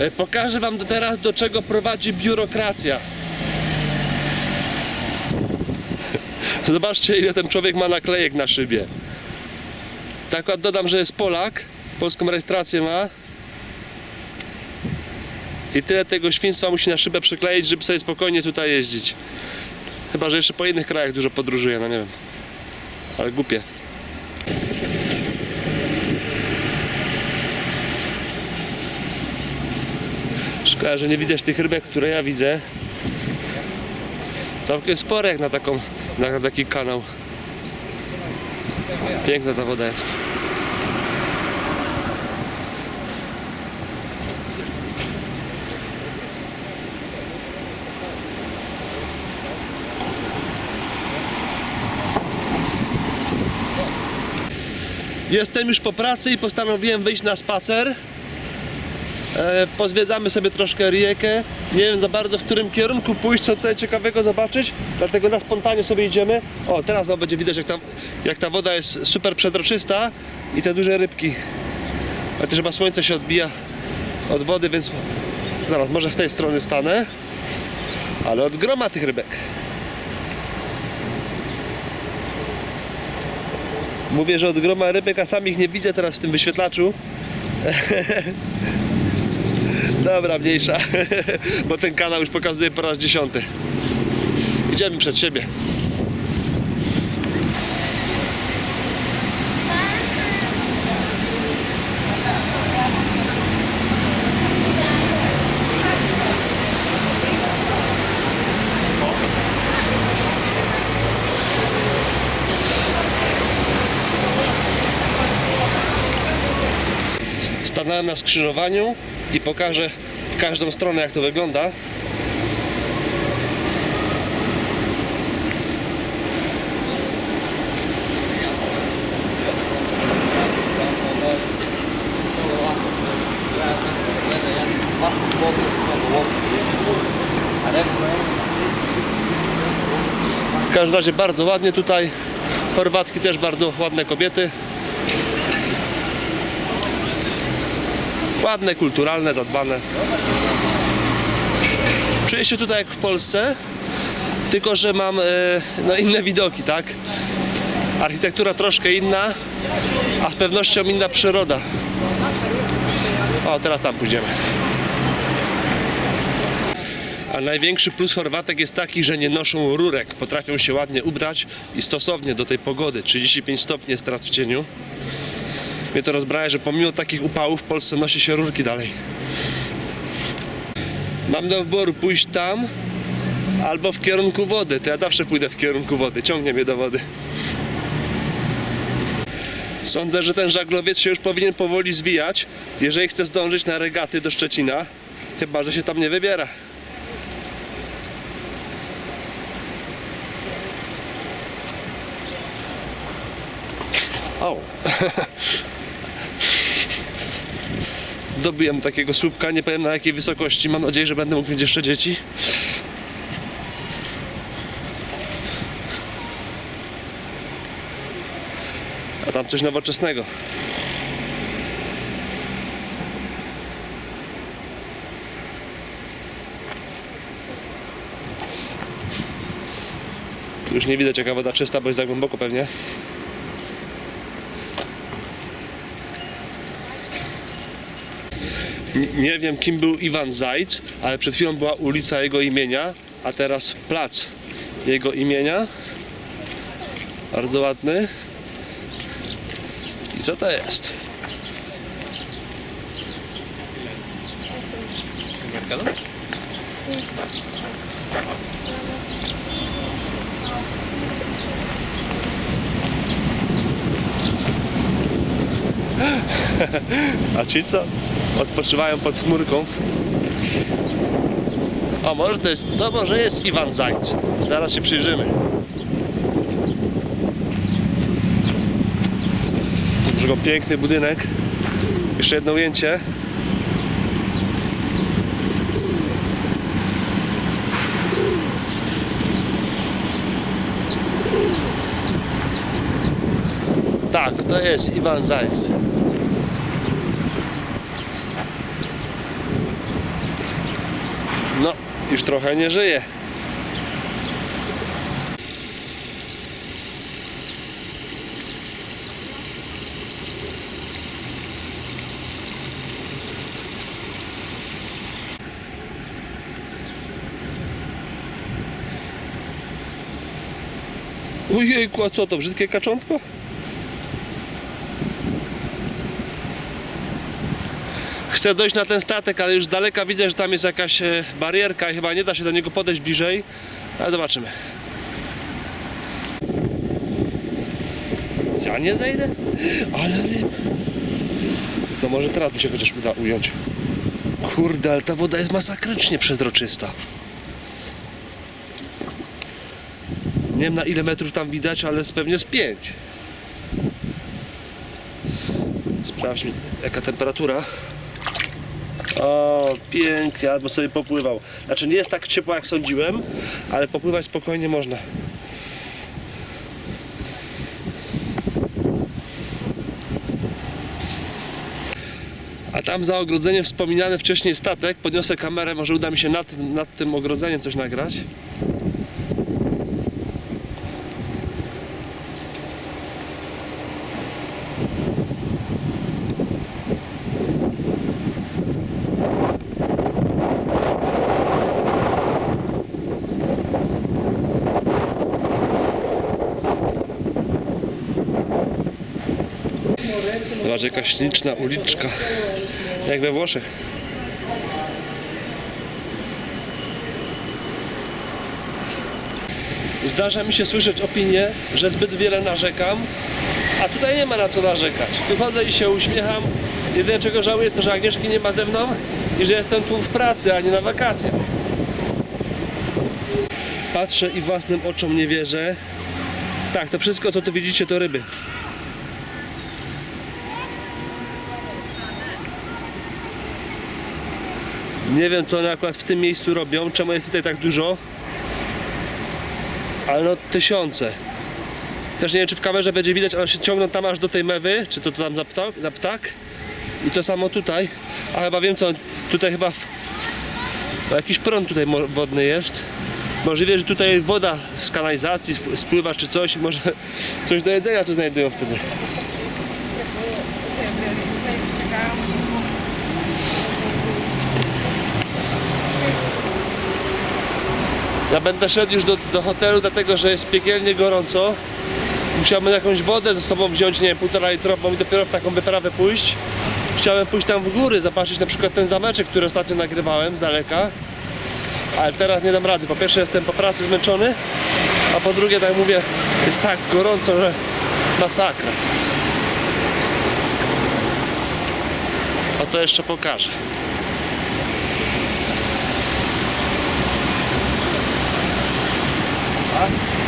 E, Pokażę wam teraz do czego prowadzi biurokracja. Zobaczcie ile ten człowiek ma naklejek na szybie. Tak dodam, że jest Polak, polską rejestrację ma. I tyle tego świństwa musi na szybę przykleić, żeby sobie spokojnie tutaj jeździć. Chyba, że jeszcze po innych krajach dużo podróżuje, no nie wiem. Ale głupie. Szkoda, że nie widać tych rybek, które ja widzę. Całkiem spore jak na taką, na taki kanał. Piękna ta woda jest. Jestem już po pracy i postanowiłem wyjść na spacer. E, pozwiedzamy sobie troszkę riekę. Nie wiem za bardzo w którym kierunku pójść, co tutaj ciekawego zobaczyć, dlatego na spontanie sobie idziemy. O, teraz wam będzie widać jak ta, jak ta woda jest super przezroczysta i te duże rybki. Chociaż chyba słońce się odbija od wody, więc zaraz może z tej strony stanę, ale od groma tych rybek. Mówię, że od groma rybek, a sam ich nie widzę teraz w tym wyświetlaczu. Dobra, mniejsza, bo ten kanał już pokazuje po raz dziesiąty. Idziemy przed siebie. Stanąłem na skrzyżowaniu i pokażę w każdą stronę jak to wygląda. W każdym razie bardzo ładnie tutaj. Chorwatki też bardzo ładne kobiety. Ładne, kulturalne, zadbane. Czuję się tutaj jak w Polsce, tylko że mam e, no, inne widoki, tak? Architektura troszkę inna, a z pewnością inna przyroda. O, teraz tam pójdziemy. A największy plus Chorwatek jest taki, że nie noszą rurek. Potrafią się ładnie ubrać i stosownie do tej pogody. 35 stopni jest teraz w cieniu. Mnie to rozbraja, że pomimo takich upałów w Polsce nosi się rurki dalej. Mam do wyboru pójść tam albo w kierunku wody. To ja zawsze pójdę w kierunku wody. Ciągnie mnie do wody. Sądzę, że ten żaglowiec się już powinien powoli zwijać, jeżeli chce zdążyć na regaty do Szczecina. Chyba, że się tam nie wybiera. Au. Dobiłem takiego słupka, nie powiem na jakiej wysokości. Mam nadzieję, że będę mógł mieć jeszcze dzieci. A tam coś nowoczesnego. Już nie widać jaka woda czysta, bo jest za głęboko pewnie. Nie wiem kim był Iwan Zajc, ale przed chwilą była ulica jego imienia, a teraz plac jego imienia. Bardzo ładny. I co to jest? A ci co? Odpoczywają pod chmurką. O, może to jest, to może jest Iwan Zajc. Zaraz się przyjrzymy. Drugą piękny budynek. Jeszcze jedno ujęcie. Tak, to jest Iwan Zajc. No, już trochę nie żyje. Ojejku, a co to, brzydkie kaczątko? Chcę dojść na ten statek, ale już z daleka widzę, że tam jest jakaś e, barierka i chyba nie da się do niego podejść bliżej. Ale zobaczymy. Ja nie zejdę? Ale ryb. No może teraz mi się chociaż uda ująć. Kurde, ale ta woda jest masakrycznie przezroczysta. Nie wiem na ile metrów tam widać, ale pewnie z 5. Sprawdźmy jaka temperatura. O, pięknie, albo sobie popływał. Znaczy nie jest tak ciepło jak sądziłem, ale popływać spokojnie można. A tam za ogrodzeniem wspominany wcześniej statek, podniosę kamerę, może uda mi się nad, nad tym ogrodzeniem coś nagrać. Zobacz, jaka śliczna uliczka. Jak we Włoszech. Zdarza mi się słyszeć opinię, że zbyt wiele narzekam, a tutaj nie ma na co narzekać. Tu chodzę i się uśmiecham. Jedyne czego żałuję to, że Agnieszki nie ma ze mną i że jestem tu w pracy, a nie na wakacjach. Patrzę i własnym oczom nie wierzę. Tak, to wszystko co tu widzicie to ryby. Nie wiem, co one akurat w tym miejscu robią, czemu jest tutaj tak dużo. Ale no tysiące. Też nie wiem, czy w kamerze będzie widać, ale się ciągną tam aż do tej mewy, czy to, to tam za ptak, za ptak. I to samo tutaj. A chyba wiem, co tutaj chyba w... o, jakiś prąd tutaj wodny jest. Możliwe, że tutaj woda z kanalizacji sp- spływa czy coś, może coś do jedzenia tu znajdują wtedy. Ja będę szedł już do, do hotelu, dlatego że jest piekielnie gorąco. Musiałbym jakąś wodę ze sobą wziąć, nie wiem, półtora litrową i dopiero w taką wyprawę pójść. Chciałem pójść tam w góry, zobaczyć na przykład ten zameczek, który ostatnio nagrywałem z daleka. Ale teraz nie dam rady. Po pierwsze jestem po pracy zmęczony, a po drugie, tak mówię, jest tak gorąco, że masakra. A to jeszcze pokażę. A?